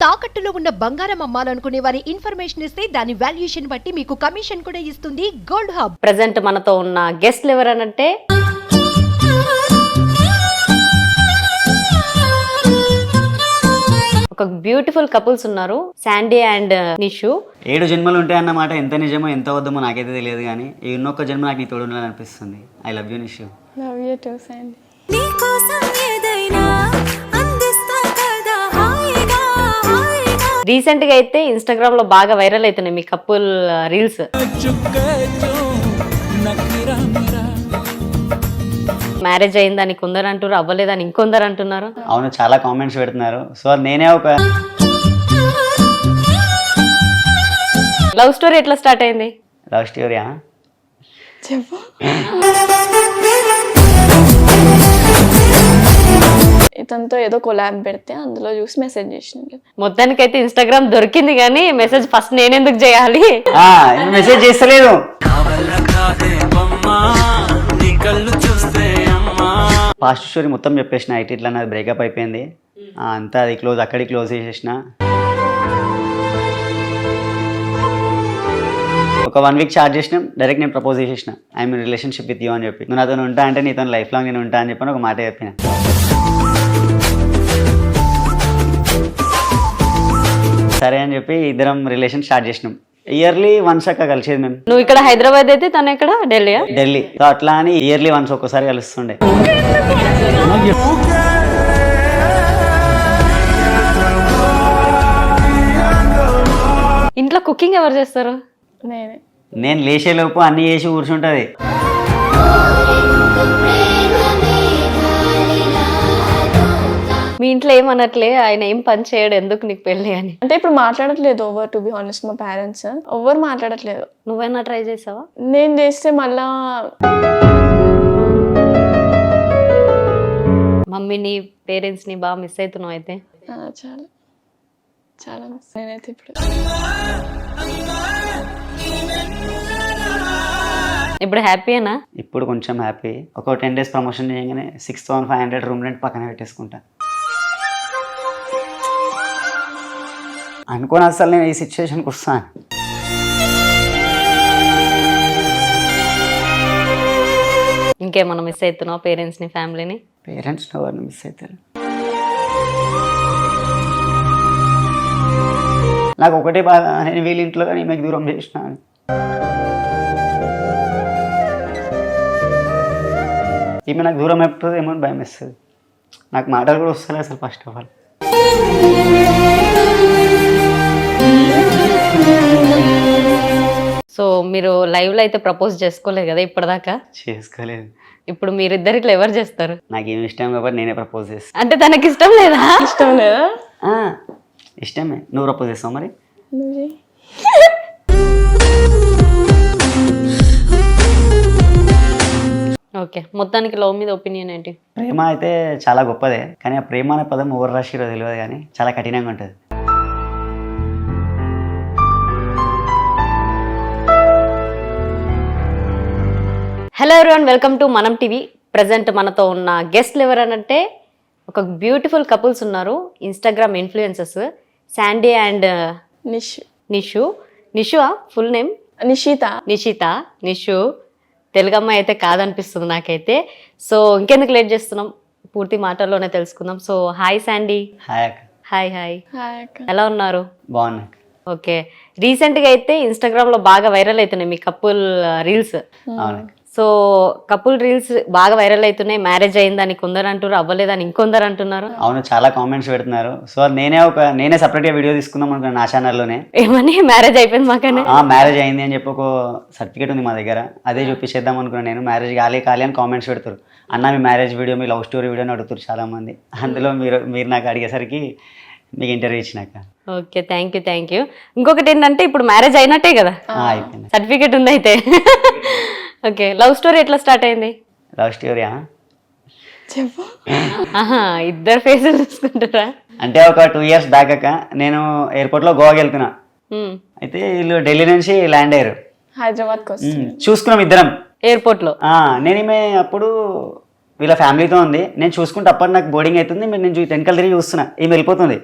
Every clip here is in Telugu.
తాకట్టులో ఉన్న బంగారం అమ్మాలనుకునే వారి ఇన్ఫర్మేషన్ ఇస్తే దాని వాల్యుయేషన్ బట్టి మీకు కమిషన్ కూడా ఇస్తుంది గోల్డ్ హబ్. ప్రజెంట్ మనతో ఉన్న గెస్ట్లు ఎవరనంటే ఒక బ్యూటిఫుల్ కపుల్స్ ఉన్నారు శాండీ అండ్ నిషు ఏడు జన్మలు ఉంటాయి అన్నమాట ఎంత నిజమో ఎంత వద్దమో నాకైతే తెలియదు కానీ ఈ ఉన్నొక్క జన్మ నాకు నీ తోడు ఉండాలనిపిస్తుంది I love you Nishu love you too Sandy హాయిగా రీసెంట్గా అయితే ఇన్స్టాగ్రామ్లో బాగా వైరల్ అవుతున్నాయి మీ కపుల్ రీల్స్. మ్యారేజ్ అయిందని కొందరు అంటారు అవ్వలేదని ఇంకొందరు అంటున్నారు? అవును చాలా కామెంట్స్ పెడుతున్నారు. సో నేనే ఒక లవ్ స్టోరీ ఎట్లా స్టార్ట్ అయింది? లవ్ స్టోరీయా? చెప్పు. ఇతనితో ఏదో కొలాబ్ పెడితే అందులో చూసి మెసేజ్ చేసినాడు మొత్తానికి అయితే ఇన్స్టాగ్రామ్ దొరికింది కానీ మెసేజ్ ఫస్ట్ నేనెందుకు చేయాలి? మెసేజ్ చేస్తలేదు. ఫాస్ట్ స్టోరీ మొత్తం చెప్పేసిన ఐటీ ఇట్లా నాది బ్రేకప్ అయిపోయింది. ఆ, అంతా అది క్లోజ్ అక్కడి క్లోజ్ చేసేసిన. ఒక వన్ వీక్ చార్జ్ చేసిన డైరెక్ట్ నేను ప్రపోజ్ చేసేసిన. ఐఎమ్ రిలేషన్షిప్ విత్ యూ అని చెప్పి. నువ్వు నాతో ఉంటా అంటే నీతో లైఫ్ లాంగ్ నేను ఉంటా అని చెప్పి ఒక మాట చెప్పిన. సరే అని చెప్పి ఇద్దరం రిలేషన్ స్టార్ట్ చేసినాం. ఇయర్లీ వన్స్ అక్క కలిసేది మేము. నువ్వు ఇక్కడ హైదరాబాద్ అయితే తను ఎక్కడ? ఢిల్లీయా ఢిల్లీ. సో అట్లా అని ఇయర్లీ వన్స్ ఒక్కసారి కలుస్తుండే. ఇంట్లో కుకింగ్ ఎవరు చేస్తారు? నేనే. నేను లేచేలోపు అన్ని చేసి కూర్చుంటది. మీ ఇంట్లో ఏమనట్లే? ఆయన ఏం పని చేయడు ఎందుకు నీకు పెళ్ళి అని? అంటే ఇప్పుడు మాట్లాడట్లేదు ఓవర్ టు బి హానెస్ట్ మా పేరెంట్స్ ఓవర్ మాట్లాడట్లేదు. నువ్వైనా ట్రై చేసావా? నేను చేస్తే మళ్ళా మమ్మీని పేరెంట్స్ని బాగా మిస్ అవుతున్నావు అయితే. ఆ, చాలా. చాలా miss. నేనైతే ఇప్పుడు ఇప్పుడు హ్యాపీయేనా ఇప్పుడు కొంచెం హ్యాపీ ఒక టెన్ డేస్ ప్రమోషన్ చేయగానే six thousand five hundred room rent పక్కన పెట్టేసుకుంటా. అనుకోని అసలు నేను ఈ సిచ్యువేషన్కి వస్తాను. ఇంకేమన్నా మిస్ అవుతున్నావు పేరెంట్స్ని ఫ్యామిలీని పేరెంట్స్ ఎవరిని మిస్ అవుతారు? నాకు ఒకటే బాధ నేను వీళ్ళ ఇంట్లో కానీ ఈమెకు దూరం చేసిన. ఈమె నాకు దూరం అయిపోతుందేమో అని భయం వేస్తుంది. నాకు మాటలు కూడా వస్తలేదు అసలు ఫస్ట్ ఆఫ్ ఆల్ సో మీరు లైవ్లో అయితే ప్రపోజ్ చేసుకోలేదు కదా ఇప్పటిదాకా? చేసుకోలేదు. ఇప్పుడు మీరిద్దరు ఇట్లా ఎవరు చేస్తారు? నాకు ఏమి ఇష్టం కాబట్టి నేనే ప్రపోజ్ చేస్తాను అంటే తనకి ఇష్టం లేదా? ఇష్టం లేదా? ఇష్టమే. నువ్వు ప్రపోజ్ చేస్తావు మరి. ఓకే. మొత్తానికి లవ్ మీద ఒపీనియన్ ఏంటి? ప్రేమ అయితే చాలా గొప్పదే. కానీ ఆ ప్రేమ అనే పదం ఎవరు రాసిరో తెలియదు కానీ చాలా కఠినంగా ఉంటుంది. Hello everyone welcome to Manam TV present మనతో ఉన్న గెస్ట్లు ఎవరనంటే ఒక బ్యూటిఫుల్ కపుల్స్ ఉన్నారు Instagram influences Sandy and Nish. Nishu. Nishu full name Nishitha. Nishitha. Nishu. తెలుగమ్మాయి అయితే కాదనిపిస్తుంది నాకైతే. సో ఇంకెందుకు లేట్ చేస్తున్నాం? పూర్తి మాటల్లోనే తెలుసుకుందాం. So hi Sandy hi hi hi ఎలా ఉన్నారు? బాగున్నా ఓకే రీసెంట్గా అయితే ఇన్స్టాగ్రామ్లో బాగా వైరల్ అవుతున్నాయి మీ కపుల్ రీల్స్ అవును సో కపుల్ రీల్స్ బాగా వైరల్ అవుతున్నాయి. మ్యారేజ్ అయిందని కొందరు అంటారు అవ్వలేదని ఇంకొందరు అంటున్నారు. అవును చాలా కామెంట్స్ పెడుతున్నారు. సో నేనే ఒక నేనే సపరేట్గా వీడియో తీసుకుందాం అనుకున్నాను నా ఛానల్లోనే ఏమని? మ్యారేజ్ అయిపోయింది మాకనే. ఆ మ్యారేజ్ అయింది అని చెప్పి ఒక సర్టిఫికేట్ ఉంది మా దగ్గర. అదే చూపించేద్దాం అనుకున్నాను నేను. మ్యారేజ్ కాలే కాలే అని కామెంట్స్ పెడతారు. అన్న మీ మ్యారేజ్ వీడియో మీ లవ్ స్టోరీ వీడియో అని అడుగుతారు చాలా మంది అందులో మీరు మీరు నాకు అడిగేసరికి మీకు ఇంటర్వ్యూ ఇచ్చినాక. Okay thank you thank you ఇంకొకటి ఏంటంటే ఇప్పుడు మ్యారేజ్ అయినట్టే కదా. సర్టిఫికేట్ ఉంది అయితే ఓకే లవ్ స్టోరీ ఎట్లా స్టార్ట్ అయింది? లవ్ స్టోరీయా చెప్పు. ఆహా ఇద్దరు ఫేసులు చూసుకుంటారా? అంటే ఒక టూ ఇయర్స్ బ్యాక్ అక్క నేను ఎయిర్పోర్ట్లో గోవాకి వెళ్తున్నా. అయితే వీళ్ళు ఢిల్లీ నుంచి ల్యాండ్ అయ్యారు. ఉమ్, చూసుకున్నాం ఇద్దరం. ఎయిర్పోర్ట్లో ఆ, నేను ఈమె అప్పుడు వీళ్ళ ఫ్యామిలీతో ఉంది. నేను చూసుకుంటే అప్పటి నాకు బోర్డింగ్ అవుతుంది. మీరు నేను వెనకాల తిరిగి చూస్తున్నా. ఈమె వెళ్ళిపోతుంది.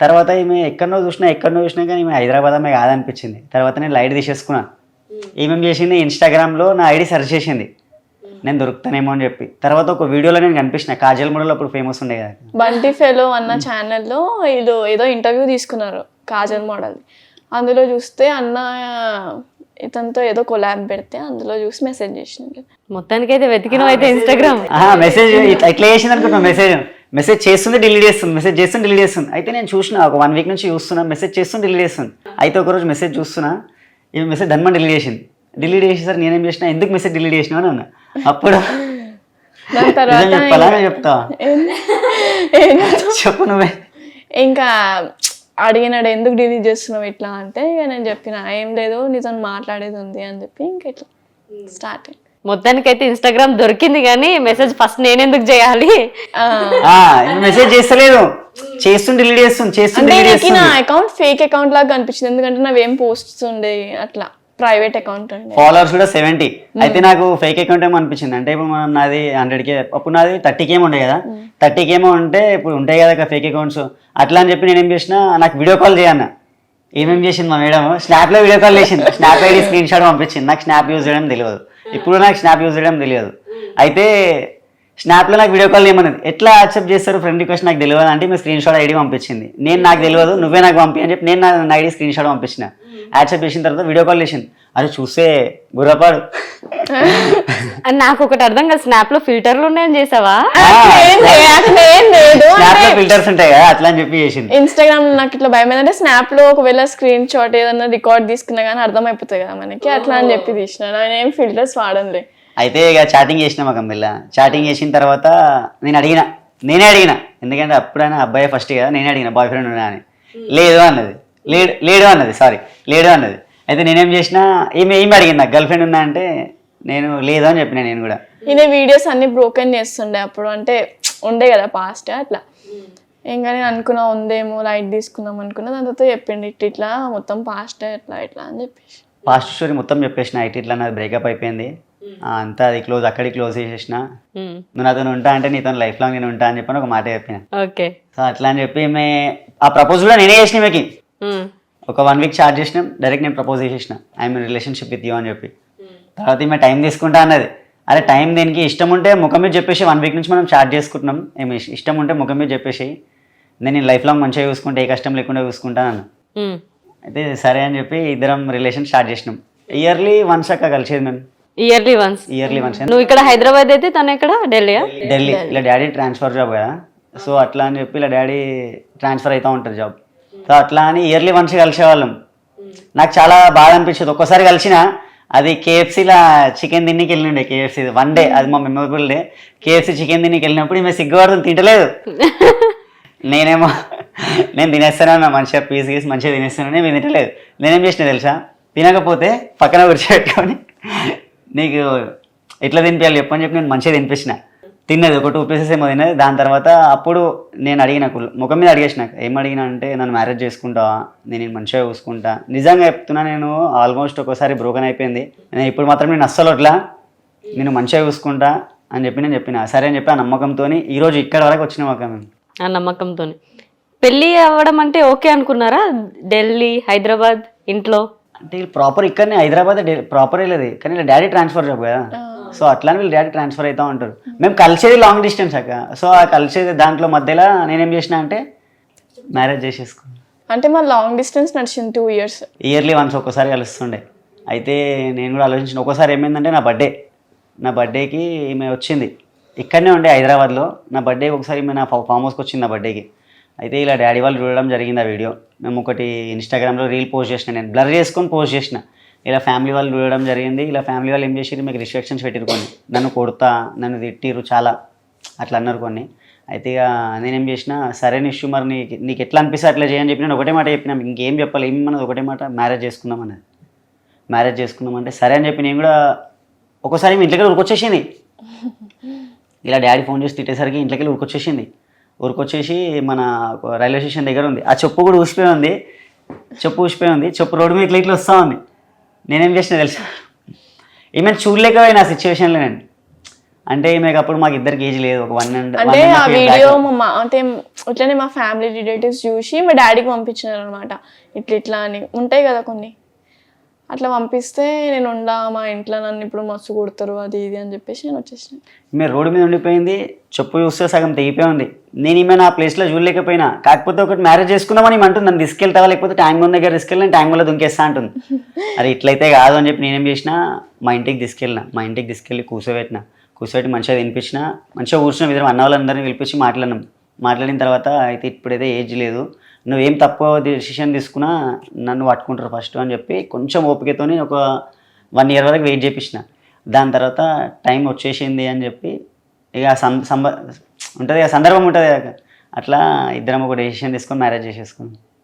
తర్వాత ఈమె ఎక్కడనో చూసినా ఎక్కడనో చూసినా కానీ ఈమె హైదరాబాద్ ఆమె కాదనిపించింది. తర్వాత నేను లైట్ తీసేసుకున్నాను ఏమేం చేసింది? ఇన్స్టాగ్రామ్లో నా ఐడి సెర్చ్ చేసింది. నేను దొరుకుతానేమో అని చెప్పి. తర్వాత ఒక వీడియోలో నేను కనిపించిన కాజల్ మోడల్ అప్పుడు ఫేమస్ ఉండే కదా. బంటి ఫెలో అన్న ఛానల్లో వీళ్ళు ఏదో ఇంటర్వ్యూ తీసుకున్నారు కాజల్ మోడల్ అందులో చూస్తే అన్న ఇతనితో ఏదో కొలాబ్ పెడితే అందులో చూసి మెసేజ్ చేసింది. మొత్తానికైతే వెతికినావు అయితే ఇన్స్టాగ్రామ్ మెసేజ్ ఇట్లా ఇట్లా చేసింది అనుకుంటున్నా మెసేజ్ మెసేజ్ చేస్తుంది డిలీట్ చేస్తుంది మెసేజ్ చేస్తుంది డిలీట్ చేస్తుంది. అయితే నేను చూసిన ఒక వన్ వీక్ నుంచి చూస్తున్నా మెసేజ్ చేస్తుంది డిలీట్ చేస్తుంది. అయితే ఒకరోజు మెసేజ్ చూస్తున్నా. ఈ మెసేజ్ ధన్మని డిలీట్ చేసింది. డిలీట్ చేసేసరికి నేనేం చేసిన ఎందుకు మెసేజ్ డిలీట్ చేసినా అని అన్న. అప్పుడు నిజం చెప్పాలా? చెప్తా? చెప్పు నువ్వే. ఇంకా అడిగినాడు ఎందుకు డిలీట్ చేస్తున్నావు ఇట్లా? అంటే ఇక నేను చెప్పిన ఏం లేదు నీతో మాట్లాడేది ఉంది అని చెప్పి ఇంకా ఇట్లా స్టార్ట్ మొత్తానికైతే ఇన్స్టాగ్రామ్ దొరికింది కానీ మెసేజ్ ఫస్ట్ నేనెందుకు చేయాలి? మెసేజ్ చేస్తలేదు చేస్తుంది డిలీట్ చేస్తుంది అంటే నీకు నా అకౌంట్ ఫేక్ అకౌంట్ లాగా కనిపించింది. ఎందుకంటే నావేం పోస్ట్స్ ఉండే అట్లా ప్రైవేట్ అకౌంట్ ఫాలోవర్స్ కూడా సెవెంటీ అయితే నాకు ఫేక్ అకౌంట్ ఏమో అనిపించింది. అంటే ఇప్పుడు మనం నాది హండ్రెడ్ కే అప్పుడు నాది థర్టీ కేమో ఉండే కదా. థర్టీ కేమో ఉంటే ఇప్పుడు ఉంటాయి కదా ఫేక్ అకౌంట్స్ అట్లా అని చెప్పి నేనేం చేసిన నాకు వీడియో కాల్ చేయన్న. ఏమేం చేసింది మా మేడం? స్నాప్లో వీడియో కాల్ చేసింది. స్నాప్ ఐడి స్క్రీన్ షాట్ పంపించింది. నాకు స్నాప్ యూజ్ చేయడం తెలియదు. ఇప్పుడు నాకు స్నాప్ యూజ్ చేయడం తెలియదు. అయితే స్నాప్లో నాకు వీడియో కాల్ చేయమన్నది ఎట్లా యాక్సెప్ట్ చేస్తారు ఫ్రెండ్ రిక్వెస్ట్ నాకు తెలియదు అంటే మీ స్క్రీన్ షాట్ ఐడి పంపించింది. నేను నాకు తెలియదు నువ్వే నాకు పంపి అని చెప్పి నేను నా ఐడి స్క్రీన్ షాట్ పంపించిన. యాక్సెప్ట్ చేసిన తర్వాత వీడియో కాల్ చేసింది. అది చూస్తే గుర్రపాడు. అని నాకు ఒకటి అర్థం కాదు స్నాప్లో ఫిల్టర్లు ఉన్నాయని చేసావా? లే- లో ఫిల్టర్స్ ఉంటాయి కదా అట్లా అని చెప్పి చేసింది. ఇన్స్టాగ్రామ్ నాకు ఇట్లా భయం ఏంటంటే స్నాప్లో ఒకవేళ స్క్రీన్ షాట్ ఏదైనా రికార్డ్ తీసుకున్నా కానీ అర్థమైపోతుంది కదా మనకి అట్లా అని చెప్పి తీసిన. నేను ఏం ఫిల్టర్స్ వాడనులే అయితే ఇక చాటింగ్ చేసిన మా కంపెనీలో చాటింగ్ చేసిన తర్వాత నేను అడిగిన నేనే అడిగిన. ఎందుకంటే అప్పుడైనా అబ్బాయి ఫస్ట్ కదా నేనే అడిగిన బాయ్ ఫ్రెండ్ ఉన్నా అని. లేదు అన్నది. లేడు లేడు అన్నది సారీ లేడు అన్నది. అయితే నేనేం చేసిన ఏమి ఏమి అడిగింది నాకు? గర్ల్ ఫ్రెండ్ ఉందా అంటే నేను లేదు అని చెప్పిన నేను కూడా. ఈయన వీడియోస్ అన్ని బ్రోకెన్ చేస్తుండే అప్పుడు. అంటే ఉండే కదా పాస్ట్ అట్లా. ఇంకా నేను అనుకున్నా ఉందేమో లైట్ తీసుకుందాం అనుకున్నా. దాని తర్వాత చెప్పిండు ఇట్ ఇట్లా మొత్తం పాస్ట్ ఇట్లా ఇట్లా అని చెప్పేసి. ఫాస్ట్ స్టోరీ మొత్తం చెప్పేసిన ఐటీ ఇట్లా నాది బ్రేకప్ అయిపోయింది. ఆ, అంతా అది క్లోజ్ అక్కడికి క్లోజ్ చేసేసిన. నువ్వు నాతో ఉంటా అంటే నీతో లైఫ్ లాంగ్ నేను ఉంటా అని చెప్పని ఒక మాట చెప్పిన. ఓకే సో అట్లా అని చెప్పి మే ఆ ప్రపోజ్ కూడా నేనే చేసిన ఈమెకి. ఒక వన్ వీక్ చార్జ్ చేసినాం డైరెక్ట్ నేను ప్రపోజ్ చేసేసిన. ఐఎమ్ రిలేషన్షిప్ విత్ యూ అని చెప్పి. తర్వాత ఈమె టైం తీసుకుంటా అన్నది. అరే టైం దీనికి? ఇష్టం ఉంటే ముఖం మీద చెప్పేసి వన్ వీక్ నుంచి మనం చార్జ్ చేసుకుంటున్నాం. ఏమి ఇష్- ఇష్టం ఉంటే ముఖం మీద చెప్పేసి నేను లైఫ్ లాంగ్ మంచిగా చూసుకుంటే ఏ కష్టం లేకుండా చూసుకుంటాను అయితే సరే అని చెప్పి ఇద్దరం రిలేషన్ స్టార్ట్ చేసినాం. ఇయర్లీ వన్స్ అక్క కలిసేది మేము. ఇయర్లీ వన్స్ ఇయర్లీ వన్స్ నువ్వు ఇక్కడ హైదరాబాద్ అయితే తను ఇక్కడ ఢిల్లీయా? ఢిల్లీ. ఇలా డాడీ ట్రాన్స్ఫర్ జాబ్ కదా. సో అట్లా అని చెప్పి ఇలా డాడీ ట్రాన్స్ఫర్ అవుతూ ఉంటుంది జాబ్ అట్లా అని ఇయర్లీ వన్స్ కలిసేవాళ్ళం. నాకు చాలా బాధ అనిపించేది. ఒక్కోసారి కలిసిన అది కేఎఫ్సీలో చికెన్ తిన్నికి వెళ్ళిండే కేఎఫ్సీ. వన్ డే అది మా మెమొరబుల్ డే కేఎఫ్సీ చికెన్ తిన్నికి వెళ్ళినప్పుడు ఈమె సిగ్గుపడుతుంది తింటలేదు. నేనేమో నేను తినేస్తాను నా మంచిగా పీస్ గీసి మంచిగా తినేస్తానని మేము తింటలేదు. నేనేం చేసిన తెలుసా? తినకపోతే పక్కన కూర్చోబెట్టుకొని నీకు ఎట్లా తినిపించాలి చెప్పని చెప్పి నేను మంచిగా తినిపించిన. తిన్నది ఒక టూ పీసెస్ ఏమో తిన్నది. దాని తర్వాత అప్పుడు నేను అడిగిన ముఖం మీద అడిగేసిన ఏం అడిగినా అంటే నన్ను మ్యారేజ్ చేసుకుంటావా? నేను మంచిగా చూసుకుంటా. నిజంగా చెప్తున్నా నేను ఆల్మోస్ట్ ఒకసారి బ్రోకన్ అయిపోయింది. నేను ఇప్పుడు మాత్రం నేను అస్సలు అట్లా నేను మంచిగా చూసుకుంటా అని చెప్పి నేను చెప్పిన. సరే అని చెప్పి ఆ నమ్మకంతో ఈరోజు ఇక్కడ వరకు వచ్చిన మాకు మేము ఆ నమ్మకంతో పెళ్ళి అవ్వడం అంటే ఓకే అనుకున్నారా? ఢిల్లీ హైదరాబాద్ ఇంట్లో? అంటే ప్రాపర్ ఇక్కడనే హైదరాబాద్ ప్రాపర్ వెళ్ళేది కానీ డాడీ ట్రాన్స్ఫర్ జాబ్ కదా. సో అట్లానే వీళ్ళు డాడీ ట్రాన్స్ఫర్ అవుతూ ఉంటారు. మేము కలిసేది లాంగ్ డిస్టెన్స్ అక్క. సో ఆ కలిసేది దాంట్లో మధ్యలో నేనేం చేసిన అంటే మ్యారేజ్ చేసేసుకున్నాను అంటే మా లాంగ్ డిస్టెన్స్ నడిచింది టూ ఇయర్స్ ఇయర్లీ వన్స్ ఒక్కసారి కలుస్తుండే. అయితే నేను కూడా ఆలోచించిన ఒకసారి ఏమైందంటే నా బర్త్డే నా బర్త్డేకి ఈమె వచ్చింది. ఇక్కడనే ఉండే హైదరాబాద్లో. నా బర్త్డే ఒకసారి ఈమె నా ఫామ్ హౌస్కి వచ్చింది నా బర్త్డేకి అయితే ఇలా డాడీ వాళ్ళు చూడడం జరిగింది ఆ వీడియో మేము ఒకటి ఇన్స్టాగ్రామ్లో రీల్ పోస్ట్ చేసిన నేను బ్లర్ చేసుకొని పోస్ట్ చేసిన. ఇలా ఫ్యామిలీ వాళ్ళు చూడడం జరిగింది. ఇలా ఫ్యామిలీ వాళ్ళు ఏం చేసిరు మీకు రిస్ట్రిక్షన్స్ పెట్టిరు కొన్ని. నన్ను కొడతా నన్ను తిట్టిరు చాలా. అట్లా అన్నారు కొన్ని. అయితే ఇక నేనేం చేసిన సరే ఇష్యూ మరి నీకు నీకు ఎట్లా అనిపిస్తే అట్లా చేయని చెప్పి నేను ఒకటే మాట చెప్పిన. ఇంకేం చెప్పాలి? ఏమి మనది ఒకటే మాట? మ్యారేజ్ చేసుకుందాం అన్నది. మ్యారేజ్ చేసుకుందాం అంటే సరే అని చెప్పి నేను కూడా ఒకసారి మీ ఇంట్లోకి ఉరికొచ్చేసింది. ఇలా డాడీ ఫోన్ చేసి తిట్టేసరికి ఇంట్లోకి ఉరికొచ్చేసింది. ఉరికొచ్చేసి మన రైల్వే స్టేషన్ దగ్గర ఉంది. ఆ చెప్పు కూడా ఊసిపోయి ఉంది. చెప్పు ఊసిపోయి ఉంది. చెప్పు రోడ్డు మీద ఇట్లా ఇట్లా వస్తూ ఉంది. నేనేం చేసిన తెలుసా? ఏమైనా చూడలేకపోయినా సిచ్యువేషన్లో నేను. అంటే ఈమెకి అప్పుడు మాకు ఇద్దరికి ఏజ్ లేదు ఒక వన్ అండ్ అంటే ఆ వీడియో మా మా- అంటే ఇట్లనే మా ఫ్యామిలీ రిలేటివ్స్ చూసి మా డాడీకి పంపించినారు అనమాట ఇట్లా ఇట్లా అని. ఉంటాయి కదా కొన్ని. అట్లా పంపిస్తే నేను ఉండా మా ఇంట్లో నన్ను ఇప్పుడు మస్తు కొడతారు అది ఇది అని చెప్పేసి నేను వచ్చేసిన. ఈమె రోడ్డు మీద ఉండిపోయింది చెప్పు చూస్తే సగం తెగిపోయి ఉంది. నేను ఈమె నా ప్లేస్లో చూడలేకపోయినా. కాకపోతే ఒకటి మ్యారేజ్ చేసుకుందామని అంటుంది నన్ను తీసుకెళ్తావా? లేకపోతే ట్యాంక్ ఉన్న దగ్గర తీసుకెళ్ళి నేను ట్యాంక్ వల్ల దుంకేస్తా అంటుంది. అది ఇట్లయితే కాదు అని చెప్పి నేనేం చేసిన మా ఇంటికి తీసుకెళ్ళిన మా ఇంటికి తీసుకెళ్ళి కూర్చోబెట్టిన కూర్చోబెట్టి మంచిగా తినిపించిన మంచిగా కూర్చున్న ఇద్దరు అన్న వాళ్ళందరినీ పిలిపించి మాట్లాడినాం. మాట్లాడిన తర్వాత అయితే ఇప్పుడైతే ఏజ్ లేదు. నువ్వేం తక్కువ డిసిషన్ తీసుకున్నా నన్ను పట్టుకుంటారు ఫస్ట్ అని చెప్పి కొంచెం ఓపికతోని ఒక వన్ ఇయర్ వరకు వెయిట్ చేపించిన. దాని తర్వాత టైం వచ్చేసింది అని చెప్పి ఇక సం సంబ ఉంటుంది కదా సందర్భం ఉంటుంది కదా అట్లా ఇద్దరం ఒక డెసిషన్ తీసుకొని మ్యారేజ్ చేసేసుకున్నాం.